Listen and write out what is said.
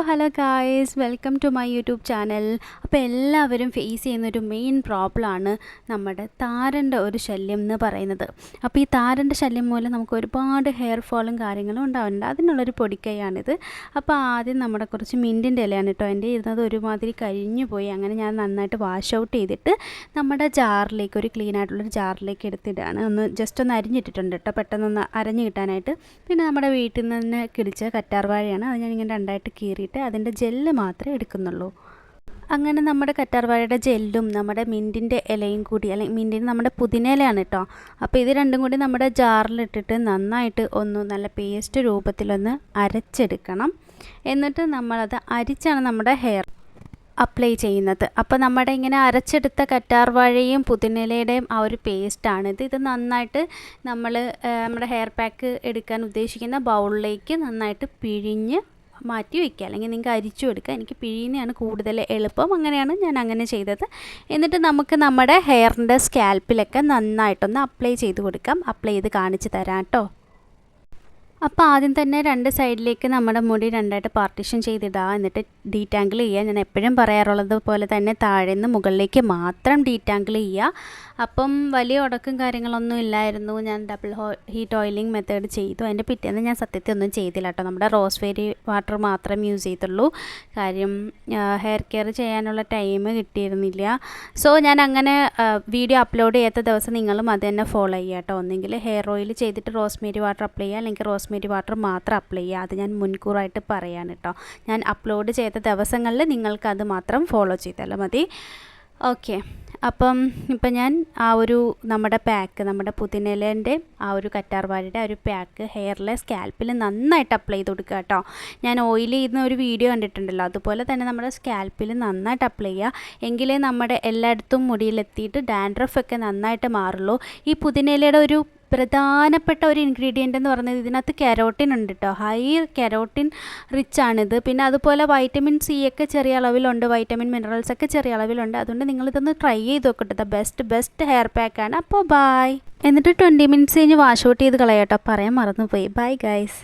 അപ്പോൾ hello guys welcome to my YouTube channel. അപ്പോൾ എല്ലാവരും ഫേസ് ചെയ്യുന്ന ഒരു മെയിൻ പ്രോബ്ലമാണ് നമ്മുടെ താരന്റെ ഒരു ശല്യം എന്ന് പറയുന്നത്. അപ്പോൾ ഈ താരന്റെ ശല്യം മൂലം നമുക്ക് ഒരുപാട് ഹെയർ ഫോളും കാര്യങ്ങളും ഉണ്ടാവുന്നുണ്ട്. അതിനുള്ളൊരു പൊടിക്കൈയാണിത്. അപ്പോൾ ആദ്യം നമ്മുടെ കുറച്ച് മിന്റിന്റെ ഇലയാണ് കേട്ടോ. എന്റെ ഇരുന്നത് ഒരുമാതിരി കരിഞ്ഞു പോയി. അങ്ങനെ ഞാൻ നന്നായിട്ട് വാഷ് ഔട്ട് ചെയ്തിട്ട് നമ്മുടെ ജാറിലേക്ക് ഒരു ക്ലീൻ ആയിട്ടുള്ളൊരു ജാറിലേക്ക് എടുത്തിട്ടാണ് ഒന്ന് ജസ്റ്റ് ഒന്ന് അരിഞ്ഞിട്ടിട്ടുണ്ട് കേട്ടോ. പെട്ടെന്നൊന്ന് അരഞ്ഞു കിട്ടാനായിട്ട്. പിന്നെ നമ്മുടെ വീട്ടിൽ നിന്ന് തന്നെ കിടിച്ച കറ്റാർവാഴയാണ്. അത് ഞാനിങ്ങനെ രണ്ടായിട്ട് കീറിയിട്ട് അതിന്റെ ജെല്ല് മാത്രമേ എടുക്കുന്നുള്ളൂ. അങ്ങനെ നമ്മുടെ കറ്റാർവാഴയുടെ ജെല്ലും നമ്മുടെ മിന്റിന്റെ ഇലയും കൂടി അല്ലെങ്കിൽ മിന്റിന് നമ്മുടെ പുതിനയിലയാണ് കേട്ടോ അപ്പോൾ ഇത് രണ്ടും കൂടി നമ്മുടെ ജാറിലിട്ടിട്ട് നന്നായിട്ട് ഒന്ന് നല്ല പേസ്റ്റ് രൂപത്തിലൊന്ന് അരച്ചെടുക്കണം. എന്നിട്ട് നമ്മളത് അരിച്ചാണ് നമ്മുടെ ഹെയർ അപ്ലൈ ചെയ്യുന്നത്. അപ്പോൾ നമ്മുടെ ഇങ്ങനെ അരച്ചെടുത്ത കറ്റാർവാഴയും പുതിനിലയുടെയും ആ ഒരു പേസ്റ്റാണിത് ഇത്. നന്നായിട്ട് നമ്മൾ നമ്മുടെ ഹെയർ പാക്ക് എടുക്കാൻ ഉദ്ദേശിക്കുന്ന ബൗളിലേക്ക് നന്നായിട്ട് പിഴിഞ്ഞ് മാറ്റി വയ്ക്കുക. അല്ലെങ്കിൽ നിങ്ങൾക്ക് അരിച്ചു എടുക്കുക എനിക്ക് പിഴിയുന്നതാണ് കൂടുതൽ എളുപ്പം. അങ്ങനെയാണ് ഞാൻ അങ്ങനെ ചെയ്തത്. എന്നിട്ട് നമുക്ക് നമ്മുടെ ഹെയറിന്റെ സ്കാൽപ്പിലൊക്കെ നന്നായിട്ടൊന്ന് അപ്ലൈ ചെയ്ത് കൊടുക്കാം. അപ്ലൈ ചെയ്ത് കാണിച്ച് തരാം കേട്ടോ. അപ്പോൾ ആദ്യം തന്നെ രണ്ട് സൈഡിലേക്ക് നമ്മുടെ മുടി രണ്ടായിട്ട് പാർട്ടീഷൻ ചെയ്തിടുക എന്നിട്ട് ഡീറ്റാങ്കിൾ ചെയ്യുക ഞാൻ എപ്പോഴും പറയാറുള്ളത് പോലെ തന്നെ താഴെ നിന്ന് മുകളിലേക്ക് മാത്രം ഡീറ്റാങ്കിൾ ചെയ്യുക അപ്പം വലിയ ഉടക്കും കാര്യങ്ങളൊന്നും ഇല്ലായിരുന്നു. ഞാൻ ഡബിൾ ഹീറ്റ് ഓയിലിംഗ് മെത്തേഡ് ചെയ്തു. അതിന്റെ പിറ്റേന്ന് ഞാൻ സത്യത്തിൽ ഒന്നും ചെയ്തില്ല കേട്ടോ. നമ്മുടെ റോസ് വേരി വാട്ടർ മാത്രം യൂസ് ചെയ്തുള്ളൂ. കാര്യം ഹെയർ കെയർ ചെയ്യാനുള്ള ടൈം കിട്ടിയിരുന്നില്ല. സോ ഞാൻ അങ്ങനെ വീഡിയോ അപ്ലോഡ് ചെയ്യാത്ത ദിവസം നിങ്ങളും അത് തന്നെ ഫോളോ ചെയ്യുക കേട്ടോ. ഒന്നെങ്കിൽ ഹെയർ ഓയിൽ ചെയ്തിട്ട് റോസ്മേരി വാട്ടർ അപ്ലൈ ചെയ്യുക അല്ലെങ്കിൽ റോസ്മേരി വാട്ടർ മാത്രം അപ്ലൈ ചെയ്യുക. അത് ഞാൻ മുൻകൂറായിട്ട് പറയാൻ കേട്ടോ ഞാൻ അപ്ലോഡ് ചെയ്ത ദിവസങ്ങളിൽ നിങ്ങൾക്ക് അത് മാത്രം ഫോളോ ചെയ്താൽ മതി. ഓക്കെ അപ്പം ഇപ്പം ഞാൻ ആ ഒരു നമ്മുടെ പാക്ക് നമ്മുടെ പുതിനയിലേന്റെ ആ ഒരു കറ്റാർവാടിയുടെ ആ ഒരു പാക്ക് ഹെയറിലെ സ്കാൽപ്പിൽ നന്നായിട്ട് അപ്ലൈ ചെയ്ത് കൊടുക്കുക കേട്ടോ ഞാൻ ഓയിൽ ചെയ്യുന്ന ഒരു വീഡിയോ കണ്ടിട്ടുണ്ടല്ലോ. അതുപോലെ തന്നെ നമ്മുടെ സ്കാൽപ്പിൽ നന്നായിട്ട് അപ്ലൈ ചെയ്യുക. എങ്കിലേ നമ്മുടെ എല്ലായിടത്തും മുടിയിലെത്തിയിട്ട് ഡാൻഡ്രഫൊക്കെ നന്നായിട്ട് മാറുള്ളൂ. ഈ പുതിനയിലയുടെ ഒരു പ്രധാനപ്പെട്ട ഒരു ഇൻഗ്രീഡിയന്റ് എന്ന് പറയുന്നത് ഇതിനകത്ത് കരോട്ടിൻ ഉണ്ട് കേട്ടോ ഹൈ കരോട്ടിൻ റിച്ച് ആണിത്. പിന്നെ അതുപോലെ വൈറ്റമിൻ സി ഒക്കെ ചെറിയ അളവിലുണ്ട്. വൈറ്റമിൻ മിനറൽസ് ഒക്കെ ചെറിയ അളവിലുണ്ട്. അതുകൊണ്ട് നിങ്ങളിതൊന്ന് ട്രൈ ചെയ്ത് നോക്കട്ടെ ദ ബെസ്റ്റ് ബെസ്റ്റ് ഹെയർ പാക്കാണ് അപ്പോൾ ബൈ എന്നിട്ട് ട്വന്റി മിനിറ്റ്സ് കഴിഞ്ഞ് വാഷ് ഔട്ട് ചെയ്ത് കളയാട്ടോ. പറയാൻ മറന്നുപോയി. Bye guys